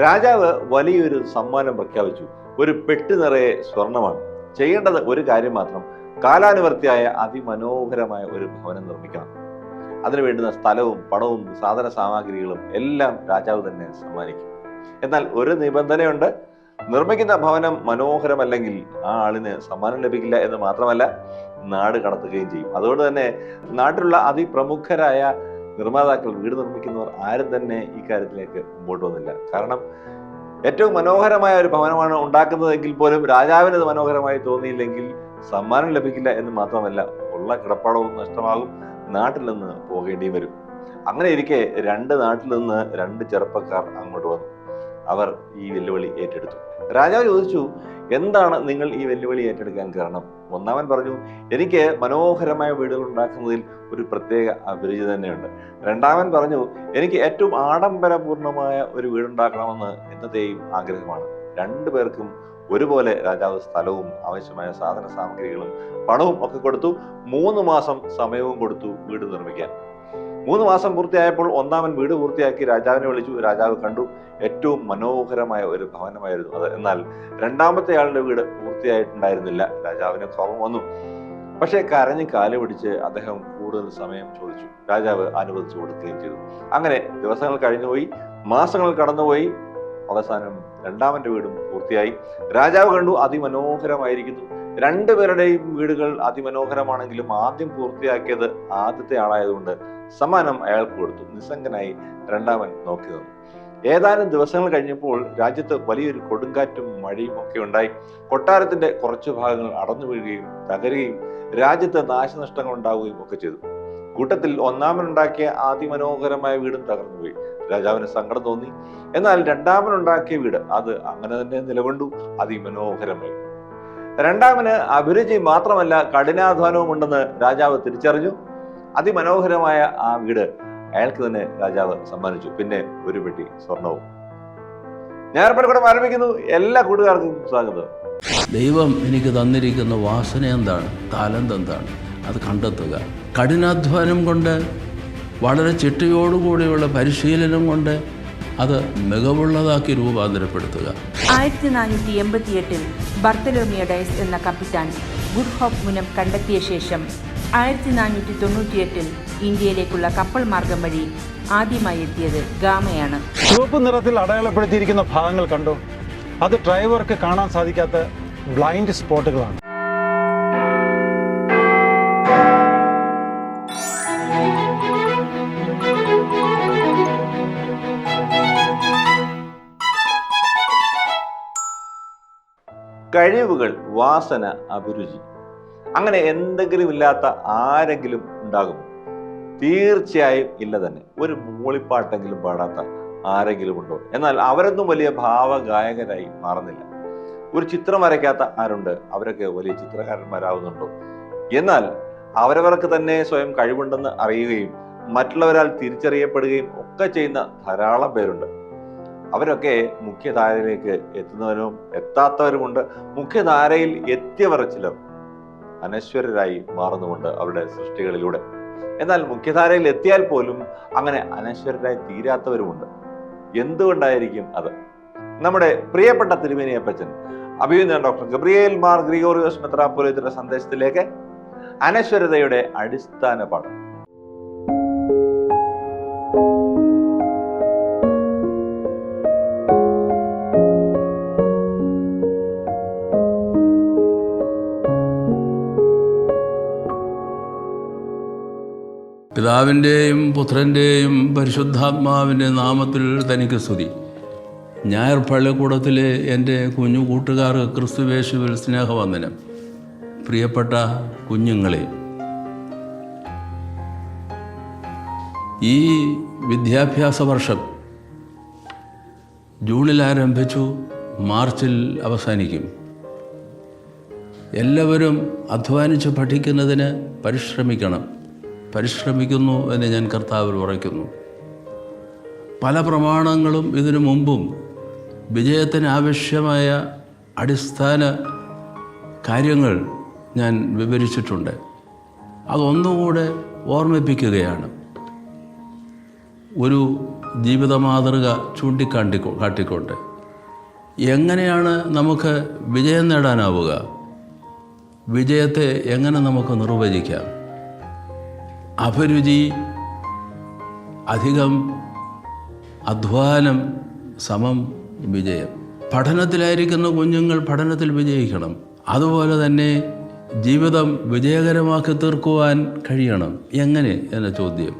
രാജാവ് വലിയൊരു സമ്മാനം പ്രഖ്യാപിച്ചു. ഒരു പെട്ടി നിറയെ സ്വർണമാണ്. ചെയ്യേണ്ടത് ഒരു കാര്യം മാത്രം. കാലാനുവർത്തിയായ അതിമനോഹരമായ ഒരു ഭവനം നിർമ്മിക്കണം. അതിനു വേണ്ടുന്ന സ്ഥലവും പണവും സാധന സാമഗ്രികളും എല്ലാം രാജാവ് തന്നെ സമ്മാനിക്കും. എന്നാൽ ഒരു നിബന്ധനയുണ്ട്. നിർമ്മിക്കുന്ന ഭവനം മനോഹരമല്ലെങ്കിൽ ആ ആളിന് സമ്മാനം ലഭിക്കില്ല എന്ന് മാത്രമല്ല നാട് കടത്തുകയും ചെയ്യും. അതുകൊണ്ട് തന്നെ നാട്ടിലുള്ള അതിപ്രമുഖരായ നിർമ്മാതാക്കൾ വീട് നിർമ്മിക്കുന്നവർ ആരും തന്നെ ഈ കാര്യത്തിലേക്ക് മുമ്പോട്ട് വന്നില്ല. കാരണം ഏറ്റവും മനോഹരമായ ഒരു ഭവനമാണ് ഉണ്ടാക്കുന്നതെങ്കിൽ പോലും രാജാവിന് അത് മനോഹരമായി തോന്നിയില്ലെങ്കിൽ സമ്മാനം ലഭിക്കില്ല എന്ന് മാത്രമല്ല ഉള്ള കിടപ്പാടവും നഷ്ടമാകും നാട്ടിൽ നിന്ന് പോകേണ്ടി വരും. അങ്ങനെ ഇരിക്കെ രണ്ട് നാട്ടിൽ നിന്ന് രണ്ട് ചെറുപ്പക്കാർ അങ്ങോട്ട് വന്നു. അവർ ഈ വെല്ലുവിളി ഏറ്റെടുത്തു. രാജാവ് ചോദിച്ചു എന്താണ് നിങ്ങൾ ഈ വെല്ലുവിളി ഏറ്റെടുക്കാൻ കാരണം? ഒന്നാമൻ പറഞ്ഞു എനിക്ക് മനോഹരമായ വീടുകൾ ഉണ്ടാക്കുന്നതിൽ ഒരു പ്രത്യേക അഭിരുചി തന്നെയുണ്ട്. രണ്ടാമൻ പറഞ്ഞു എനിക്ക് ഏറ്റവും ആഡംബരപൂർണമായ ഒരു വീടുണ്ടാക്കണമെന്ന് എന്നത്തെയും ആഗ്രഹമാണ്. രണ്ടു പേർക്കും ഒരുപോലെ രാജാവ് സ്ഥലവും ആവശ്യമായ സാധന സാമഗ്രികളും പണവും ഒക്കെ കൊടുത്തു മൂന്ന് മാസം സമയവും കൊടുത്തു വീട് നിർമ്മിക്കാൻ. മൂന്ന് മാസം പൂർത്തിയായപ്പോൾ ഒന്നാമൻ വീട് പൂർത്തിയാക്കി രാജാവിനെ വിളിച്ചു. രാജാവ് കണ്ടു ഏറ്റവും മനോഹരമായ ഒരു ഭവനമായിരുന്നു അത്. എന്നാൽ രണ്ടാമത്തെ ആളുടെ വീട് പൂർത്തിയായിട്ടുണ്ടായിരുന്നില്ല. രാജാവിന് കോപം വന്നു. പക്ഷേ കരഞ്ഞ് കാൽ പിടിച്ച് അദ്ദേഹം കൂടുതൽ സമയം ചോദിച്ചു. രാജാവ് അനുവദിച്ചു കൊടുക്കുകയും ചെയ്തു. അങ്ങനെ ദിവസങ്ങൾ കഴിഞ്ഞുപോയി. മാസങ്ങൾ കടന്നുപോയി. അവസാനം രണ്ടാമന്റെ വീടും പൂർത്തിയായി. രാജാവ് കണ്ടു അതിമനോഹരമായിരിക്കുന്നു. രണ്ടുപേരുടെയും വീടുകൾ അതിമനോഹരമാണെങ്കിലും ആദ്യം പൂർത്തിയാക്കിയത് ആദ്യത്തെ ആളായതുകൊണ്ട് സമ്മാനം അയാൾക്ക് കൊടുത്തു. നിസ്സംഗനായി രണ്ടാമൻ നോക്കി നിന്നു. ഏതാനും ദിവസങ്ങൾ കഴിഞ്ഞപ്പോൾ രാജ്യത്ത് വലിയൊരു കൊടുങ്കാറ്റും മഴയും ഒക്കെ ഉണ്ടായി. കൊട്ടാരത്തിന്റെ കുറച്ചു ഭാഗങ്ങൾ അടന്നു വീഴുകയും തകരുകയും രാജ്യത്ത് നാശനഷ്ടങ്ങൾ ഉണ്ടാവുകയും ഒക്കെ ചെയ്തു. കൂട്ടത്തിൽ ഒന്നാമനുണ്ടാക്കിയ അതിമനോഹരമായ വീടും തകർന്നുപോയി. രാജാവിന് സങ്കടം തോന്നി. എന്നാൽ രണ്ടാമനുണ്ടാക്കിയ വീട് അത് അങ്ങനെ തന്നെ നിലകൊണ്ടു അതിമനോഹരമായി. രണ്ടാമന് അഭിരുചി മാത്രമല്ല കഠിനാധ്വാനവും ഉണ്ടെന്ന് രാജാവ് തിരിച്ചറിഞ്ഞു. അതിമനോഹരമായ ആ വീട് അയാൾക്ക് തന്നെ രാജാവ് സമ്മാനിച്ചു. പിന്നെ ഒരു പെട്ടി സ്വർണവും. ഞാൻ ഏർപ്പാടുകൂടെ ആരംഭിക്കുന്നു. എല്ലാ കൂട്ടുകാർക്കും സ്വാഗതം. ദൈവം എനിക്ക് തന്നിരിക്കുന്ന വാസന എന്താണ്? താലന്ത് എന്താണ്? അത് കണ്ടെത്തുക. കഠിനാധ്വാനം കൊണ്ട് വളരെ ചിട്ടയോടുകൂടിയുള്ള പരിശീലനം കൊണ്ട് അത് മികവുള്ളതാക്കി രൂപാന്തരപ്പെടുത്തുക. ആയിരത്തി നാനൂറ്റി എൺപത്തിയെട്ടിൽ ബർത്തലോമിയ ഡയസ് എന്ന കപ്പിത്താൻ ഗുഡ് ഹോപ്പ് മുനം കണ്ടെത്തിയ ശേഷം ആയിരത്തി നാനൂറ്റി തൊണ്ണൂറ്റിയെട്ടിൽ ഇന്ത്യയിലേക്കുള്ള കപ്പൽ മാർഗം വഴി ആദ്യമായി എത്തിയത് ഗാമയാണ്. ചുവപ്പ് നിറത്തിൽ അടയാളപ്പെടുത്തിയിരിക്കുന്ന ഭാഗങ്ങൾ കണ്ടു? അത് ഡ്രൈവർക്ക് കാണാൻ സാധിക്കാത്ത ബ്ലൈൻഡ് സ്പോട്ടുകളാണ്. കഴിവുകൾ വാസന അഭിരുചി. അങ്ങനെ എന്തെങ്കിലും ഇല്ലാത്ത ആരെങ്കിലും ഉണ്ടാകുമോ? തീർച്ചയായും ഇല്ല തന്നെ. ഒരു മൂളിപ്പാട്ടെങ്കിലും പാടാത്ത ആരെങ്കിലും ഉണ്ടോ? എന്നാൽ അവരൊന്നും വലിയ ഭാവഗായകരായി മാറുന്നില്ല. ഒരു ചിത്രം വരയ്ക്കാത്ത ആരുണ്ട്? അവരൊക്കെ വലിയ ചിത്രകാരന്മാരാകുന്നുണ്ടോ എന്നാൽ അവരവർക്ക് തന്നെ സ്വയം കഴിവുണ്ടെന്ന് അറിയുകയും മറ്റുള്ളവരാൽ തിരിച്ചറിയപ്പെടുകയും ഒക്കെ ചെയ്യുന്ന ധാരാളം പേരുണ്ട്. അവരൊക്കെ മുഖ്യധാരയിലേക്ക് എത്തുന്നവരും എത്താത്തവരുമുണ്ട്. മുഖ്യധാരയിൽ എത്തിയവർ ചിലർ അനശ്വരരായി മാറുന്നുമുണ്ട് അവരുടെ സൃഷ്ടികളിലൂടെ. എന്നാൽ മുഖ്യധാരയിൽ എത്തിയാൽ പോലും അങ്ങനെ അനശ്വരരായി തീരാത്തവരുമുണ്ട്. എന്തുകൊണ്ടായിരിക്കും അത്? നമ്മുടെ പ്രിയപ്പെട്ട തിരുമേനിയപ്പച്ചൻ Abhinandan doctor Gabriel Mar Gregorios മെത്രാപ്പൊലിത്തിന്റെ സന്ദേശത്തിലേക്ക് അനശ്വരതയുടെ അടിസ്ഥാന പാഠം. പിതാവിന്റെയും പുത്രന്റെയും പരിശുദ്ധാത്മാവിന്റെ നാമത്തിൽ തനിക്ക് സ്തുതി. ഞായർ പള്ളിക്കൂടത്തിലെ എന്റെ കുഞ്ഞു കൂട്ടുകാർക്ക് ക്രിസ്തുവേശുവിൽ സ്നേഹവന്ദനം. പ്രിയപ്പെട്ട കുഞ്ഞുങ്ങളെ ഈ വിദ്യാഭ്യാസ വർഷം ജൂണിൽ ആരംഭിച്ചു മാർച്ചിൽ അവസാനിക്കും. എല്ലാവരും അധ്വാനിച്ച് പഠിക്കുന്നതിന് പരിശ്രമിക്കണം. പരിശ്രമിക്കുന്നു എന്ന് ഞാൻ കർത്താവിൽ ഉറയ്ക്കുന്നു. പല പ്രമാണങ്ങളും ഇതിനു മുമ്പും വിജയത്തിന് ആവശ്യമായ അടിസ്ഥാന കാര്യങ്ങൾ ഞാൻ വിവരിച്ചിട്ടുണ്ട്. അതൊന്നുകൂടെ ഓർമ്മിപ്പിക്കുകയാണ്. ഒരു ജീവിത മാതൃക ചൂണ്ടിക്കാട്ടി കാട്ടിക്കൊണ്ട് എങ്ങനെയാണ് നമുക്ക് വിജയം നേടാനാവുക? വിജയത്തെ എങ്ങനെ നമുക്ക് നിർവചിക്കാം? അഭിരുചി അധികം അധ്വാനം സമം വിജയം. പഠനത്തിലായിരിക്കുന്ന കുഞ്ഞുങ്ങൾ പഠനത്തിൽ വിജയിക്കണം. അതുപോലെ തന്നെ ജീവിതം വിജയകരമാക്കി തീർക്കുവാൻ കഴിയണം. എങ്ങനെ? എന്ന ചോദ്യം.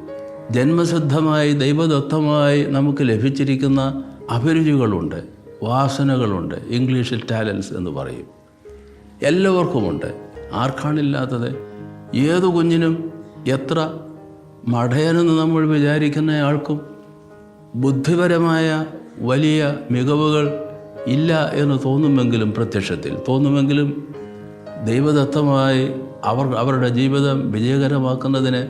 ജന്മസിദ്ധമായി ദൈവദത്തമായി നമുക്ക് ലഭിച്ചിരിക്കുന്ന അഭിരുചികളുണ്ട്. വാസനകളുണ്ട്. ഇംഗ്ലീഷിൽ ടാലൻസ് എന്ന് പറയും. എല്ലാവർക്കുമുണ്ട്. ആർക്കാണില്ലാത്തത് ഏതു കുഞ്ഞിനും എത്ര മഠയനെന്ന് നമ്മൾ വിചാരിക്കുന്നയാൾക്കും ബുദ്ധിപരമായ വലിയ മികവുകൾ ഇല്ല എന്ന് തോന്നുമെങ്കിലും പ്രത്യക്ഷത്തിൽ. തോന്നുമെങ്കിലും ദൈവദത്തമായി അവർ അവരുടെ ജീവിതം വിജയകരമാക്കുന്നതിന്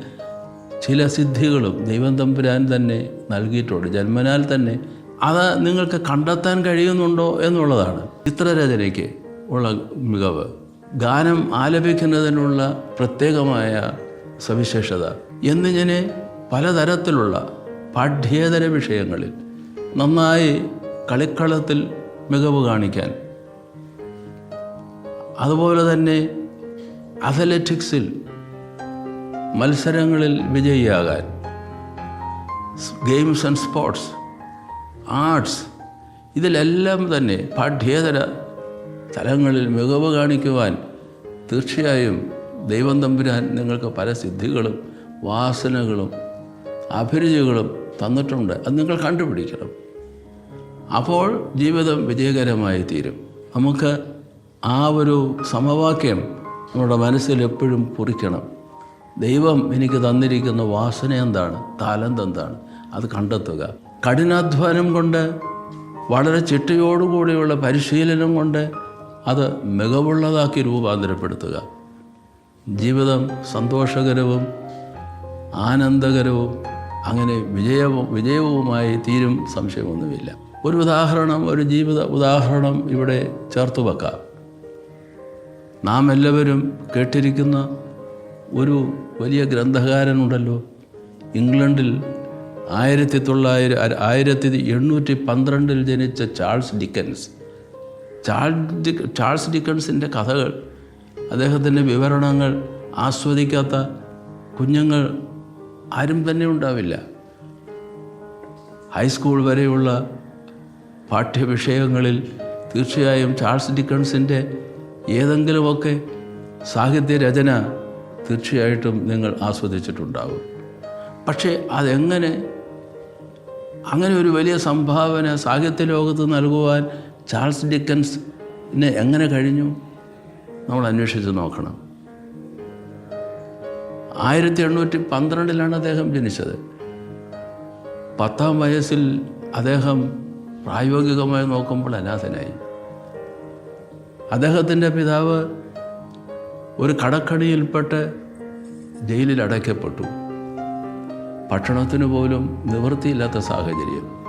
ചില സിദ്ധികളും ദൈവം തമ്പുരാൻ തന്നെ നൽകിയിട്ടുണ്ട്. ജന്മനാൽ തന്നെ അത് നിങ്ങൾക്ക് കണ്ടെത്താൻ കഴിയുന്നുണ്ടോ എന്നുള്ളതാണ്. ചിത്രരചനയ്ക്ക് ഉള്ള മികവ്. ഗാനം ആലപിക്കുന്നതിനുള്ള പ്രത്യേകമായ സവിശേഷത. എന്നിങ്ങനെ പലതരത്തിലുള്ള പാഠ്യേതര വിഷയങ്ങളിൽ നന്നായി കളിക്കളത്തിൽ മികവ് കാണിക്കാൻ. അതുപോലെ തന്നെ അത്ലറ്റിക്സിൽ മത്സരങ്ങളിൽ വിജയിയാകാൻ. ഗെയിംസ് ആൻഡ് സ്പോർട്സ് ആർട്സ് ഇതിലെല്ലാം തന്നെ പാഠ്യേതര തലങ്ങളിൽ മികവ് കാണിക്കുവാൻ തീർച്ചയായും ദൈവം തമ്പുരാൻ നിങ്ങൾക്ക് പല സിദ്ധികളും വാസനകളും അഭിരുചികളും തന്നിട്ടുണ്ട്. അത് നിങ്ങൾ കണ്ടുപിടിക്കണം. അപ്പോൾ ജീവിതം വിജയകരമായി തീരും. നമുക്ക് ആ ഒരു സമവാക്യം നമ്മുടെ മനസ്സിൽ എപ്പോഴും കുറിക്കണം. ദൈവം എനിക്ക് തന്നിരിക്കുന്ന വാസന എന്താണ്? താലന്ത് എന്താണ്? അത് കണ്ടെത്തുക. കഠിനാധ്വാനം കൊണ്ട് വളരെ ചിട്ടയോടുകൂടിയുള്ള പരിശീലനം കൊണ്ട് അത് മികവുള്ളതാക്കി രൂപാന്തരപ്പെടുത്തുക. ജീവിതം സന്തോഷകരവും ആനന്ദകരവും അങ്ങനെ വിജയവും വിജയവുമായി തീരും സംശയമൊന്നുമില്ല. ഒരു ഉദാഹരണം ഒരു ജീവിത ഉദാഹരണം ഇവിടെ ചേർത്ത് വെക്കാം. നാം എല്ലാവരും കേട്ടിരിക്കുന്ന ഒരു വലിയ ഗ്രന്ഥകാരനുണ്ടല്ലോ. ഇംഗ്ലണ്ടിൽ ആയിരത്തി തൊള്ളായിരം ആയിരത്തി എണ്ണൂറ്റി പന്ത്രണ്ടിൽ ജനിച്ച ചാൾസ് ഡിക്കൻസ്. ചാൾസ് ഡിക്കൻസിന്റെ കഥകൾ അദ്ദേഹത്തിന്റെ വിവരണങ്ങൾ ആസ്വദിക്കാത്ത കുഞ്ഞുങ്ങൾ ആരും തന്നെ ഉണ്ടാവില്ല. ഹൈസ്കൂൾ വരെയുള്ള പാഠ്യവിഷയങ്ങളിൽ തീർച്ചയായും ചാൾസ് ഡിക്കൺസിന്റെ ഏതെങ്കിലുമൊക്കെ സാഹിത്യ രചന തീർച്ചയായിട്ടും നിങ്ങൾ ആസ്വദിച്ചിട്ടുണ്ടാവും. പക്ഷേ അതെങ്ങനെ? അങ്ങനെ ഒരു വലിയ സംഭാവന സാഹിത്യ ലോകത്ത് നൽകുവാൻ ചാൾസ് ഡിക്കൻസിന് എങ്ങനെ കഴിഞ്ഞു? നമ്മൾ അന്വേഷിച്ച് നോക്കണം. ആയിരത്തി എണ്ണൂറ്റി പന്ത്രണ്ടിലാണ് അദ്ദേഹം ജനിച്ചത്. പത്താം വയസ്സിൽ അദ്ദേഹം പ്രായോഗികമായി നോക്കുമ്പോൾ അനാഥനായി. അദ്ദേഹത്തിന്റെ പിതാവ് ഒരു കടക്കണിയിൽപ്പെട്ട് ജയിലിൽ അടയ്ക്കപ്പെട്ടു. ഭക്ഷണത്തിന് പോലും നിവൃത്തിയില്ലാത്ത സാഹചര്യം.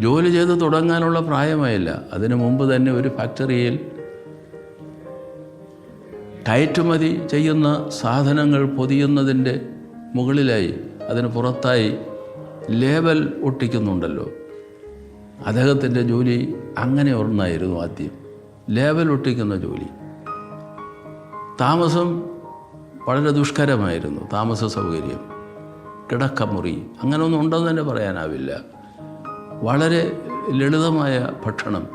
ജോലി ചെയ്ത് തുടങ്ങാനുള്ള പ്രായമായില്ല. അതിനു മുമ്പ് തന്നെ ഒരു ഫാക്ടറിയിൽ കയറ്റുമതി ചെയ്യുന്ന സാധനങ്ങൾ പൊതിയുന്നതിന്റെ മുകളിലായി അതിന് പുറത്തായി ലേബൽ ഒട്ടിക്കുന്നുണ്ടല്ലോ. അദ്ദേഹത്തിന്റെ ജോലി അങ്ങനെ ഒന്നായിരുന്നു ആദ്യം. ലേബൽ ഒട്ടിക്കുന്ന ജോലി. താമസം വളരെ ദുഷ്കരമായിരുന്നു താമസ സൗകര്യം കിടക്കമുറി അങ്ങനെയൊന്നും ഉണ്ടെന്ന് തന്നെ പറയാനാവില്ല. വളരെ ലളിതമായ ഭക്ഷണം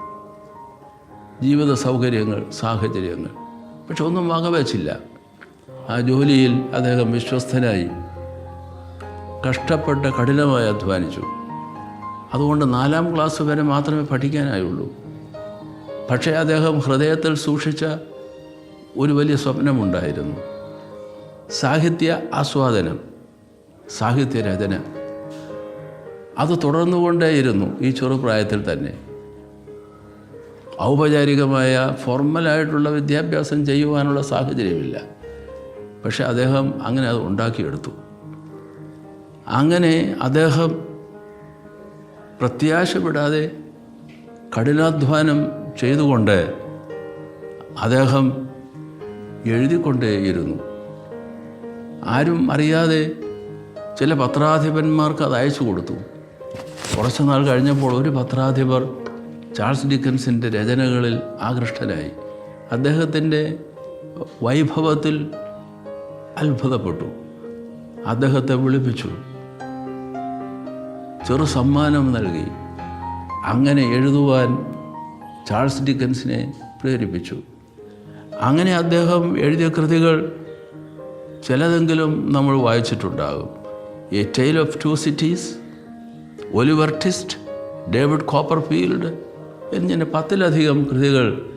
ജീവിത സൗകര്യങ്ങൾ സാഹചര്യങ്ങൾ. പക്ഷെ ഒന്നും വകവച്ചില്ല ആ ജോലിയിൽ അദ്ദേഹം വിശ്വസ്തനായി. കഷ്ടപ്പെട്ട് കഠിനമായി അധ്വാനിച്ചു. അതുകൊണ്ട് നാലാം ക്ലാസ് വരെ മാത്രമേ പഠിക്കാനായുള്ളൂ. പക്ഷേ അദ്ദേഹം ഹൃദയത്തിൽ സൂക്ഷിച്ച ഒരു വലിയ സ്വപ്നമുണ്ടായിരുന്നു. സാഹിത്യ ആസ്വാദനം സാഹിത്യരചന അത് തുടർന്നുകൊണ്ടേയിരുന്നു ഈ ചെറുപ്രായത്തിൽ തന്നെ. ഔപചാരികമായ ഫോർമലായിട്ടുള്ള വിദ്യാഭ്യാസം ചെയ്യുവാനുള്ള സാഹചര്യമില്ല. പക്ഷെ അദ്ദേഹം അങ്ങനെ അത് ഉണ്ടാക്കിയെടുത്തു. അങ്ങനെ അദ്ദേഹം പ്രത്യാശപ്പെടാതെ കഠിനാധ്വാനം ചെയ്തുകൊണ്ട് അദ്ദേഹം എഴുതിക്കൊണ്ടേയിരുന്നു. ആരും അറിയാതെ ചില പത്രാധിപന്മാർക്ക് അത് അയച്ചു കൊടുത്തു. കുറച്ച് നാൾ കഴിഞ്ഞപ്പോൾ ഒരു പത്രാധിപർ ചാൾസ് ഡിക്കൻസിന്റെ രചനകളിൽ ആകൃഷ്ടനായി അദ്ദേഹത്തിന്റെ വൈഭവത്തിൽ അത്ഭുതപ്പെട്ടു. അദ്ദേഹത്തെ വിളിപ്പിച്ചു. ചെറു സമ്മാനം നൽകി. അങ്ങനെ എഴുതുവാൻ ചാൾസ് ഡിക്കൻസിനെ പ്രേരിപ്പിച്ചു. അങ്ങനെ അദ്ദേഹം എഴുതിയ കൃതികൾ ചിലതെങ്കിലും നമ്മൾ വായിച്ചിട്ടുണ്ടാകും. A tale of two cities Oliver Twist David Copperfield എന്നിങ്ങനെ പത്തിലധികം കൃതികൾ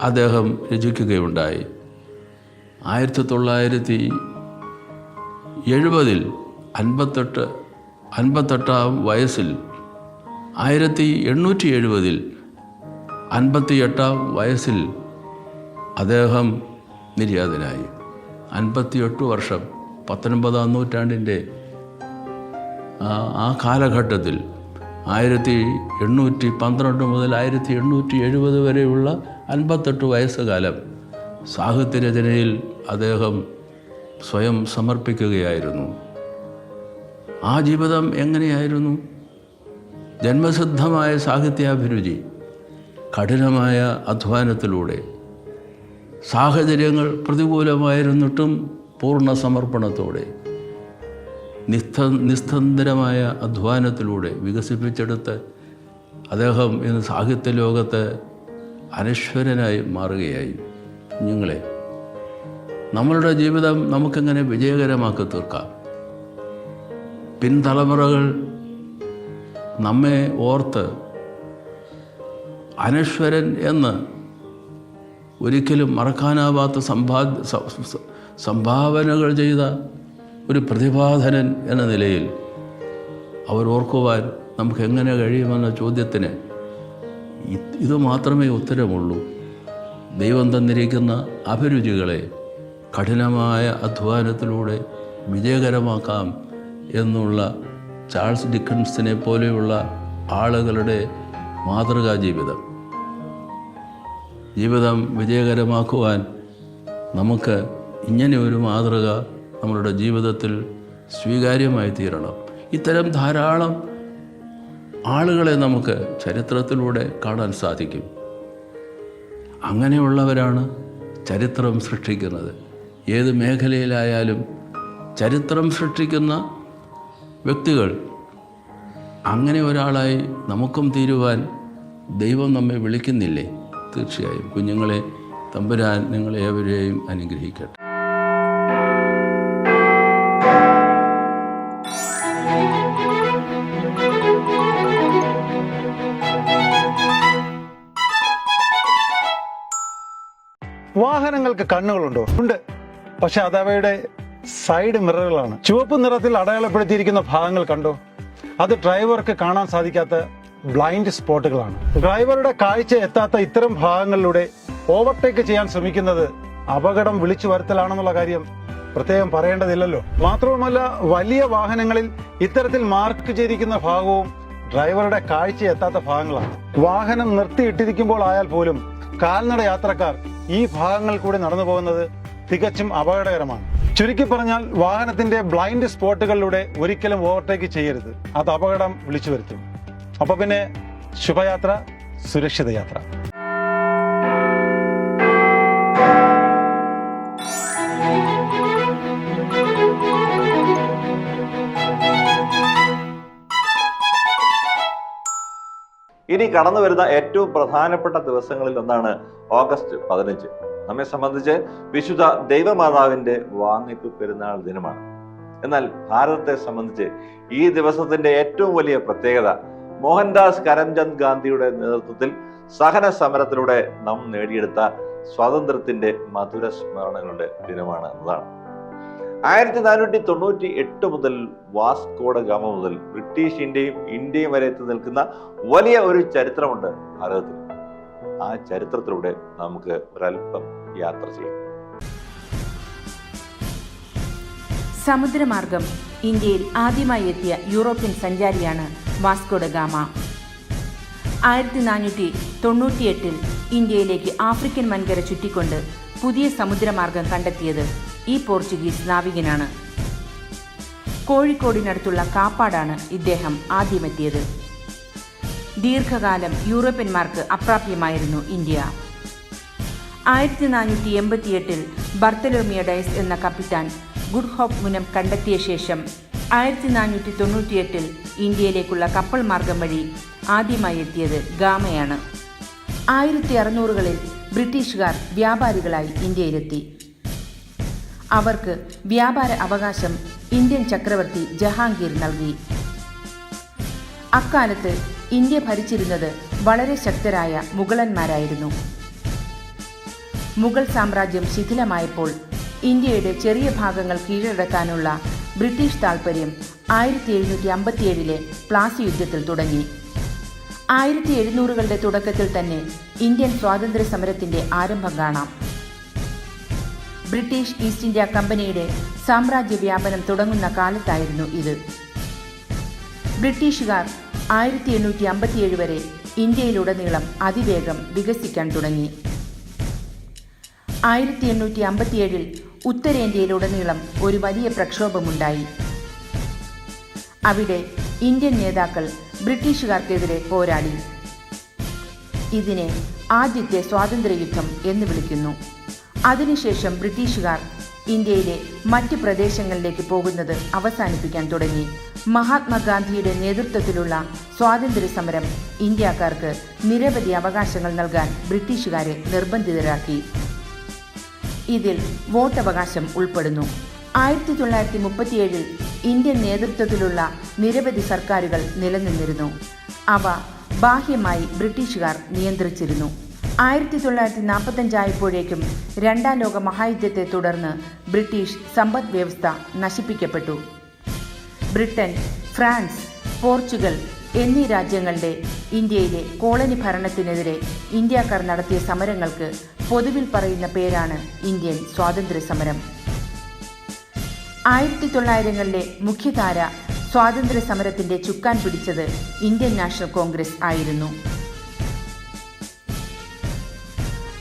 അദ്ദേഹം രചിക്കുകയുണ്ടായി. ആയിരത്തി തൊള്ളായിരത്തി എഴുപതിൽ അൻപത്തെട്ട് അൻപത്തെട്ടാം വയസ്സിൽ ആയിരത്തി എണ്ണൂറ്റി എഴുപതിൽ അൻപത്തിയെട്ടാം വയസ്സിൽ അദ്ദേഹം നിര്യാതനായി. അൻപത്തിയെട്ട് വർഷം പത്തൊൻപതാം നൂറ്റാണ്ടിന്റെ ആ കാലഘട്ടത്തിൽ ആയിരത്തി എണ്ണൂറ്റി പന്ത്രണ്ട് മുതൽ ആയിരത്തി എണ്ണൂറ്റി എഴുപത് വരെയുള്ള അൻപത്തെട്ട് വയസ്സുകാലം സാഹിത്യരചനയിൽ അദ്ദേഹം സ്വയം സമർപ്പിക്കുകയായിരുന്നു. ആ ജീവിതം എങ്ങനെയായിരുന്നു? ജന്മസിദ്ധമായ സാഹിത്യാഭിരുചി കഠിനമായ അധ്വാനത്തിലൂടെ. സാഹചര്യങ്ങൾ പ്രതികൂലമായിരുന്നിട്ടും പൂർണ സമർപ്പണത്തോടെ. നിസ്ത നിസ്തന്ത്രമായ അധ്വാനത്തിലൂടെ വികസിപ്പിച്ചെടുത്ത് അദ്ദേഹം ഇന്ന് സാഹിത്യ ലോകത്ത് അനശ്വരനായി മാറുകയായി. കുഞ്ഞുങ്ങളെ നമ്മളുടെ ജീവിതം നമുക്കെങ്ങനെ വിജയകരമാക്കി തീർക്കാം? പിൻതലമുറകൾ നമ്മെ ഓർത്ത് അനശ്വരൻ എന്ന് ഒരിക്കലും മറക്കാനാവാത്ത സമ്പാ സ- സ- സംഭാവനകൾ ചെയ്ത ഒരു പ്രതിഭാധനൻ എന്ന നിലയിൽ അവർ ഓർക്കുവാൻ നമുക്ക് എങ്ങനെ കഴിയുമെന്ന ചോദ്യത്തിന് ഇത് മാത്രമേ ഉത്തരമുള്ളൂ. ദൈവം തന്നിരിക്കുന്ന അഭിരുചികളെ കഠിനമായ അധ്വാനത്തിലൂടെ വിജയകരമാക്കാം എന്നുള്ള ചാൾസ് ഡിക്കൻസിനെ പോലെയുള്ള ആളുകളുടെ മാതൃകാ ജീവിതം. ജീവിതം വിജയകരമാക്കുവാൻ നമുക്ക് ഇങ്ങനെ ഒരു മാതൃക നമ്മളുടെ ജീവിതത്തിൽ സ്വീകാര്യമായി തീരണം. ഇത്തരം ധാരാളം ആളുകളെ നമുക്ക് ചരിത്രത്തിലൂടെ കാണാൻ സാധിക്കും. അങ്ങനെയുള്ളവരാണ് ചരിത്രം സൃഷ്ടിക്കുന്നത്. ഏത് മേഖലയിലായാലും ചരിത്രം സൃഷ്ടിക്കുന്ന വ്യക്തികൾ അങ്ങനെ ഒരാളായി നമുക്കും തീരുവാൻ ദൈവം നമ്മെ വിളിക്കുന്നില്ലേ? തീർച്ചയായും. കുഞ്ഞുങ്ങളെ തമ്പുരാൻ നിങ്ങളേവരെയും അനുഗ്രഹിക്കട്ടെ. വാഹനങ്ങൾക്ക് കണ്ണുകളുണ്ടോ? ഉണ്ട്. പക്ഷെ അത് അവയുടെ സൈഡ് മിററുകളാണ്. ചുവപ്പ് നിറത്തിൽ അടയാളപ്പെടുത്തിയിരിക്കുന്ന ഭാഗങ്ങൾ കണ്ടോ? അത് ഡ്രൈവർക്ക് കാണാൻ സാധിക്കാത്ത ബ്ലൈൻഡ് സ്പോട്ടുകളാണ്. ഡ്രൈവറുടെ കാഴ്ച എത്താത്ത ഇത്തരം ഭാഗങ്ങളിലൂടെ ഓവർടേക്ക് ചെയ്യാൻ ശ്രമിക്കുന്നത് അപകടം വിളിച്ചു വരുത്തലാണെന്നുള്ള കാര്യം പ്രത്യേകം പറയേണ്ടതില്ലല്ലോ. മാത്രവുമല്ല വലിയ വാഹനങ്ങളിൽ ഇത്തരത്തിൽ മാർക്ക് ചെയ്തിരിക്കുന്ന ഭാഗവും ഡ്രൈവറുടെ കാഴ്ച എത്താത്ത ഭാഗങ്ങളാണ്. വാഹനം നിർത്തിയിട്ടിരിക്കുമ്പോൾ ആയാൽ പോലും കാൽനട യാത്രക്കാർ ഈ ഭാഗങ്ങൾ കൂടി നടന്നു പോകുന്നത് തികച്ചും അപകടകരമാണ്. ചുരുക്കി പറഞ്ഞാൽ വാഹനത്തിന്റെ ബ്ലൈൻഡ് സ്പോട്ടുകളിലൂടെ ഒരിക്കലും ഓവർടേക്ക് ചെയ്യരുത്. അത് അപകടം വിളിച്ചു വരുത്തും. അപ്പൊ പിന്നെ ശുഭയാത്ര സുരക്ഷിത യാത്ര. ഇനി കടന്നു വരുന്ന ഏറ്റവും പ്രധാനപ്പെട്ട ദിവസങ്ങളിൽ ഒന്നാണ് ഓഗസ്റ്റ് പതിനഞ്ച്. നമ്മെ സംബന്ധിച്ച് വിശുദ്ധ ദൈവമാതാവിന്റെ വാങ്ങിപ്പ് പെരുന്നാൾ ദിനമാണ്. എന്നാൽ ഭാരതത്തെ സംബന്ധിച്ച് ഈ ദിവസത്തിന്റെ ഏറ്റവും വലിയ പ്രത്യേകത മോഹൻദാസ് കരംചന്ദ് ഗാന്ധിയുടെ നേതൃത്വത്തിൽ സഹന സമരത്തിലൂടെ നാം നേടിയെടുത്ത സ്വാതന്ത്ര്യത്തിന്റെ മധുര സ്മരണകളുടെ ദിനമാണ് എന്നതാണ്. ആയിരത്തി നാനൂറ്റി തൊണ്ണൂറ്റി എട്ട് മുതൽ വാസ്കോഡ ഗാമ മുതൽ ബ്രിട്ടീഷ് ഇന്ത്യയും ഇന്ത്യയും വരെ എത്തി നിൽക്കുന്ന വലിയ ഒരു ചരിത്രമുണ്ട് ഭാരതത്തിൽ. ആ ചരിത്രത്തിലൂടെ നമുക്ക് ഒരല്പം യാത്ര ചെയ്യാം. സമുദ്രമാർഗം ഇന്ത്യയിൽ ആദ്യമായി എത്തിയ യൂറോപ്യൻ സഞ്ചാരിയാണ് വാസ്കോഡ ഗാമ. ആയിരത്തി നാനൂറ്റി തൊണ്ണൂറ്റിയെട്ടിൽ ഇന്ത്യയിലേക്ക് ആഫ്രിക്കൻ വൻകര ചുറ്റിക്കൊണ്ട് പുതിയ സമുദ്രമാർഗം കണ്ടെത്തിയത് ഈ പോർച്ചുഗീസ് നാവികനാണ്. കോഴിക്കോടിനടുത്തുള്ള കാപ്പാടാണ് ഇദ്ദേഹം ആദ്യമെത്തിയത്. ദീർഘകാലം യൂറോപ്യന്മാർക്ക് അപ്രാപ്യമായിരുന്നു ഇന്ത്യ. ആയിരത്തി നാനൂറ്റി എൺപത്തിയെട്ടിൽ ബർത്തലോമിയ ഡയസ് എന്ന കപ്പിത്താൻ ഗുഡ് ഹോപ്പ് മുനം കണ്ടെത്തിയ ശേഷം ആയിരത്തി നാനൂറ്റി തൊണ്ണൂറ്റിയെട്ടിൽ ഇന്ത്യയിലേക്കുള്ള കപ്പൽ മാർഗം വഴി ആദ്യമായി എത്തിയത് ഗാമയാണ്. ആയിരത്തി അറുന്നൂറുകളിൽ ബ്രിട്ടീഷുകാർ വ്യാപാരികളായി ഇന്ത്യയിലെത്തി. അവർക്ക് വ്യാപാര അവകാശം ഇന്ത്യൻ ചക്രവർത്തി ജഹാംഗീർ നൽകി. അക്കാലത്ത് ഇന്ത്യ ഭരിച്ചിരുന്നത് വളരെ ശക്തരായ മുഗളന്മാരായിരുന്നു. മുഗൾ സാമ്രാജ്യം ശിഥിലമായപ്പോൾ ഇന്ത്യയുടെ ചെറിയ ഭാഗങ്ങൾ കീഴടക്കാനുള്ള ബ്രിട്ടീഷ് താൽപ്പര്യം ആയിരത്തി എഴുന്നൂറ്റി അമ്പത്തിയേഴിലെ പ്ലാസി യുദ്ധത്തിൽ തുടങ്ങി. ആയിരത്തി എഴുന്നൂറുകളുടെ തുടക്കത്തിൽ തന്നെ ഇന്ത്യൻ സ്വാതന്ത്ര്യ സമരത്തിന്റെ ആരംഭം കാണാം. ബ്രിട്ടീഷ് ഈസ്റ്റ് ഇന്ത്യ കമ്പനിയുടെ സാമ്രാജ്യ വ്യാപനം തുടങ്ങുന്ന കാലത്തായിരുന്നു ഇത്. ബ്രിട്ടീഷുകാർ ആയിരത്തി എണ്ണൂറ്റി അമ്പത്തിയേഴ് വരെ ഇന്ത്യയിലുടനീളം അതിവേഗം വികസിക്കാൻ തുടങ്ങി. ആയിരത്തി എണ്ണൂറ്റി അമ്പത്തിയേഴിൽ ഉത്തരേന്ത്യയിലുടനീളം ഒരു വലിയ പ്രക്ഷോഭമുണ്ടായി. അവിടെ ഇന്ത്യൻ നേതാക്കൾ ബ്രിട്ടീഷുകാർക്കെതിരെ പോരാടി. ഇതിനെ ആദ്യത്തെ സ്വാതന്ത്ര്യയുദ്ധം എന്ന് വിളിക്കുന്നു. അതിനുശേഷം ബ്രിട്ടീഷുകാർ ഇന്ത്യയിലെ മറ്റ് പ്രദേശങ്ങളിലേക്ക് പോകുന്നത് അവസാനിപ്പിക്കാൻ തുടങ്ങി. മഹാത്മാഗാന്ധിയുടെ നേതൃത്വത്തിലുള്ള സ്വാതന്ത്ര്യ സമരം ഇന്ത്യക്കാർക്ക് നിരവധി അവകാശങ്ങൾ നൽകാൻ ബ്രിട്ടീഷുകാരെ നിർബന്ധിതരാക്കി. ഇതിൽ വോട്ടവകാശം ഉൾപ്പെടുന്നു. ആയിരത്തി തൊള്ളായിരത്തി മുപ്പത്തിയേഴിൽ ഇന്ത്യൻ നേതൃത്വത്തിലുള്ള നിരവധി സർക്കാരുകൾ നിലനിന്നിരുന്നു. അവ ബാഹ്യമായി ബ്രിട്ടീഷുകാർ നിയന്ത്രിച്ചിരുന്നു. ആയിരത്തി തൊള്ളായിരത്തി നാൽപ്പത്തഞ്ചായപ്പോഴേക്കും രണ്ടാം ലോക മഹായുദ്ധത്തെ തുടർന്ന് ബ്രിട്ടീഷ് സമ്പദ് വ്യവസ്ഥ നശിപ്പിക്കപ്പെട്ടു. ബ്രിട്ടൻ ഫ്രാൻസ് പോർച്ചുഗൽ എന്നീ രാജ്യങ്ങളുടെ ഇന്ത്യയിലെ കോളനി ഭരണത്തിനെതിരെ ഇന്ത്യക്കാർ നടത്തിയ സമരങ്ങൾക്ക് പൊതുവിൽ പറയുന്ന പേരാണ് ഇന്ത്യൻ സ്വാതന്ത്ര്യ സമരം ആയിരത്തി തൊള്ളായിരങ്ങളിലെ മുഖ്യധാര സ്വാതന്ത്ര്യ സമരത്തിന്റെ ചുക്കാൻ പിടിച്ചത് ഇന്ത്യൻ നാഷണൽ കോൺഗ്രസ് ആയിരുന്നു.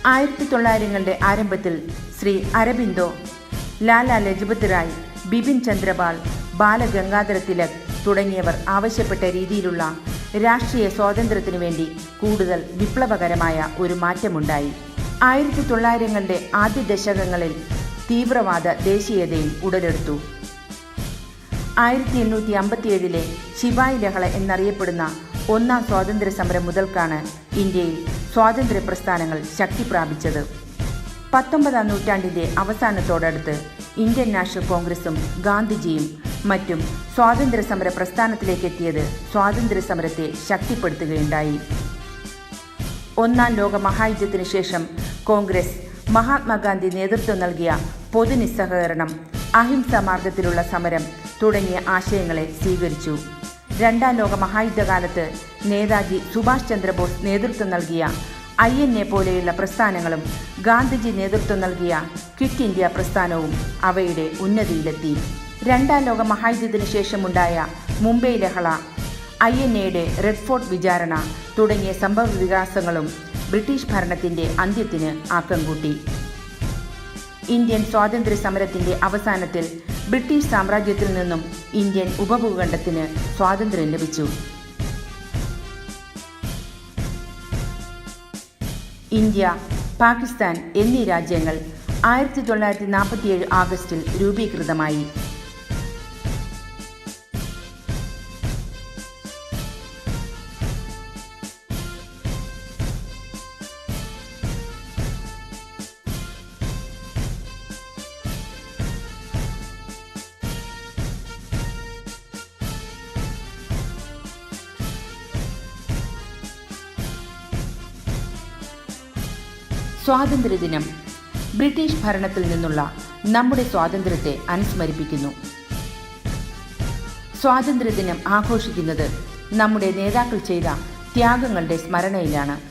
ആയിരത്തി തൊള്ളായിരങ്ങളുടെ ആരംഭത്തിൽ ശ്രീ അരബിന്ദോ ലാല ലജപത് റായ് ബിപിൻ ചന്ദ്രപാൽ ബാലഗംഗാധര തിലക് തുടങ്ങിയവർ ആവശ്യപ്പെട്ട രീതിയിലുള്ള രാഷ്ട്രീയ സ്വാതന്ത്ര്യത്തിനു വേണ്ടി കൂടുതൽ വിപ്ലവകരമായ ഒരു മാറ്റമുണ്ടായി. ആയിരത്തി തൊള്ളായിരങ്ങളുടെ ആദ്യ ദശകങ്ങളിൽ തീവ്രവാദ ദേശീയതയും ഉടലെടുത്തു. ആയിരത്തി എണ്ണൂറ്റി അമ്പത്തിയേഴിലെ ശിവായി ലഹള എന്നറിയപ്പെടുന്ന ഒന്നാം സ്വാതന്ത്ര്യ സമരം മുതൽക്കാണ് ഇന്ത്യയിൽ സ്വാതന്ത്ര്യ പ്രസ്ഥാനങ്ങൾ ശക്തി പ്രാപിച്ചത് പത്തൊമ്പതാം നൂറ്റാണ്ടിന്റെ അവസാനത്തോടടുത്ത് ഇന്ത്യൻ നാഷണൽ കോൺഗ്രസും ഗാന്ധിജിയും മറ്റും സ്വാതന്ത്ര്യ സമര പ്രസ്ഥാനത്തിലേക്ക് എത്തിയത് സ്വാതന്ത്ര്യ സമരത്തെ ശക്തിപ്പെടുത്തുകയുണ്ടായി. ഒന്നാം ലോക മഹായുദ്ധത്തിനു ശേഷം കോൺഗ്രസ് മഹാത്മാഗാന്ധി നേതൃത്വം നൽകിയ പൊതുനിസ്സഹകരണം അഹിംസ മാർഗത്തിലുള്ള സമരം തുടങ്ങിയ ആശയങ്ങളെ സ്വീകരിച്ചു. രണ്ടാം ലോക മഹായുദ്ധകാലത്ത് നേതാജി സുഭാഷ് ചന്ദ്രബോസ് നേതൃത്വം നൽകിയ ഐ എൻ എ പോലെയുള്ള പ്രസ്ഥാനങ്ങളും ഗാന്ധിജി നേതൃത്വം നൽകിയ ക്വിറ്റ് ഇന്ത്യ പ്രസ്ഥാനവും അവയുടെ ഉന്നതിയിലെത്തി. രണ്ടാം ലോക മഹായുദ്ധത്തിനു ശേഷമുണ്ടായ മുംബൈ ലഹള ഐ എൻ എയുടെ റെഡ് ഫോർട്ട് വിചാരണ തുടങ്ങിയ സംഭവ വികാസങ്ങളും ബ്രിട്ടീഷ് ഭരണത്തിന്റെ അന്ത്യത്തിന് ആക്കം കൂട്ടി. ഇന്ത്യൻ സ്വാതന്ത്ര്യ സമരത്തിന്റെ അവസാനത്തിൽ ബ്രിട്ടീഷ് സാമ്രാജ്യത്തിൽ നിന്നും ഇന്ത്യൻ ഉപഭൂഖണ്ഡത്തിന് സ്വാതന്ത്ര്യം ലഭിച്ചു. ഇന്ത്യ പാകിസ്ഥാൻ എന്നീ രാജ്യങ്ങൾ ആയിരത്തി തൊള്ളായിരത്തി നാൽപ്പത്തിയേഴ് ആഗസ്റ്റിൽ രൂപീകൃതമായി. സ്വാതന്ത്ര്യദിനം. ബ്രിട്ടീഷ് ഭരണത്തിൽ നിന്നുള്ള നമ്മുടെ സ്വാതന്ത്ര്യത്തെ അനുസ്മരിപ്പിക്കുന്നു. സ്വാതന്ത്ര്യദിനം ആഘോഷിക്കുന്നത് നമ്മുടെ നേതാക്കൾ ചെയ്ത ത്യാഗങ്ങളുടെ സ്മരണയിലാണ്.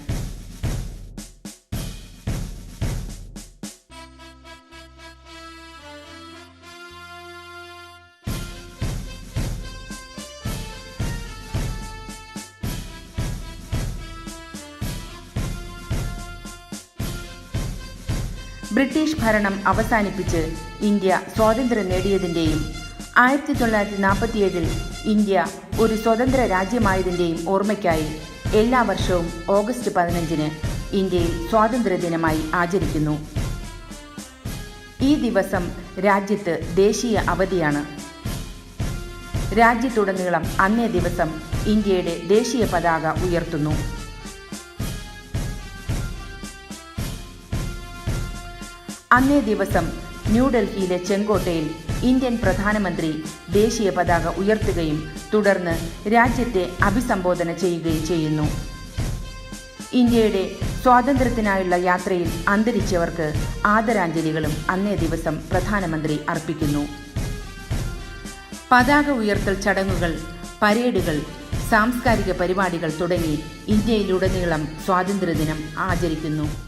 ബ്രിട്ടീഷ് ഭരണം അവസാനിപ്പിച്ച് ഇന്ത്യ സ്വാതന്ത്ര്യം നേടിയതിന്റെയും ആയിരത്തി തൊള്ളായിരത്തി നാൽപ്പത്തിയേഴിൽ ഇന്ത്യ ഒരു സ്വതന്ത്ര രാജ്യമായതിന്റെയും ഓർമ്മയ്ക്കായി എല്ലാ വർഷവും ഓഗസ്റ്റ് പതിനഞ്ചിന് ഇന്ത്യയിൽ സ്വാതന്ത്ര്യദിനമായി ആചരിക്കുന്നു. ഈ ദിവസം രാജ്യത്ത് ദേശീയ അവധിയാണ്. രാജ്യത്തുടനീളം അന്നേ ദിവസം ഇന്ത്യയുടെ ദേശീയ പതാക ഉയർത്തുന്നു. അന്നേ ദിവസം ന്യൂഡൽഹിയിലെ ചെങ്കോട്ടയിൽ ഇന്ത്യൻ പ്രധാനമന്ത്രി ദേശീയ പതാക ഉയർത്തുകയും തുടർന്ന് രാജ്യത്തെ അഭിസംബോധന ചെയ്യുകയും ചെയ്യുന്നു. ഇന്ത്യയുടെ സ്വാതന്ത്ര്യത്തിനായുള്ള യാത്രയിൽ അന്തരിച്ചവർക്ക് ആദരാഞ്ജലികളും അന്നേ ദിവസം പ്രധാനമന്ത്രി അർപ്പിക്കുന്നു. പതാക ഉയർത്തൽ ചടങ്ങുകൾ പരേഡുകൾ സാംസ്കാരിക പരിപാടികൾ തുടങ്ങി ഇന്ത്യയിലുടനീളം സ്വാതന്ത്ര്യദിനം ആചരിക്കുന്നു.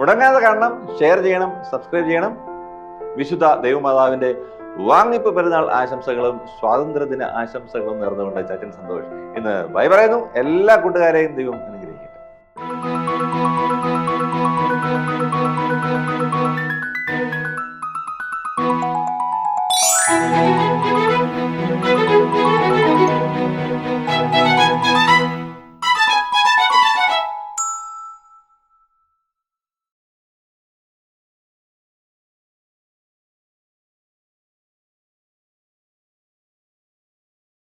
മുടങ്ങാതെ കാണണം ഷെയർ ചെയ്യണം സബ്സ്ക്രൈബ് ചെയ്യണം. വിശുദ്ധ ദൈവമാതാവിന്റെ വാങ്ങിപ്പ് പെരുന്നാൾ ആശംസകളും സ്വാതന്ത്ര്യദിന ആശംസകളും നേർന്നുകൊണ്ട് ചച്ചൻ സന്തോഷ് ഇന്ന് ബൈ പറയുന്നു. എല്ലാ കൂട്ടുകാരെയും ദൈവം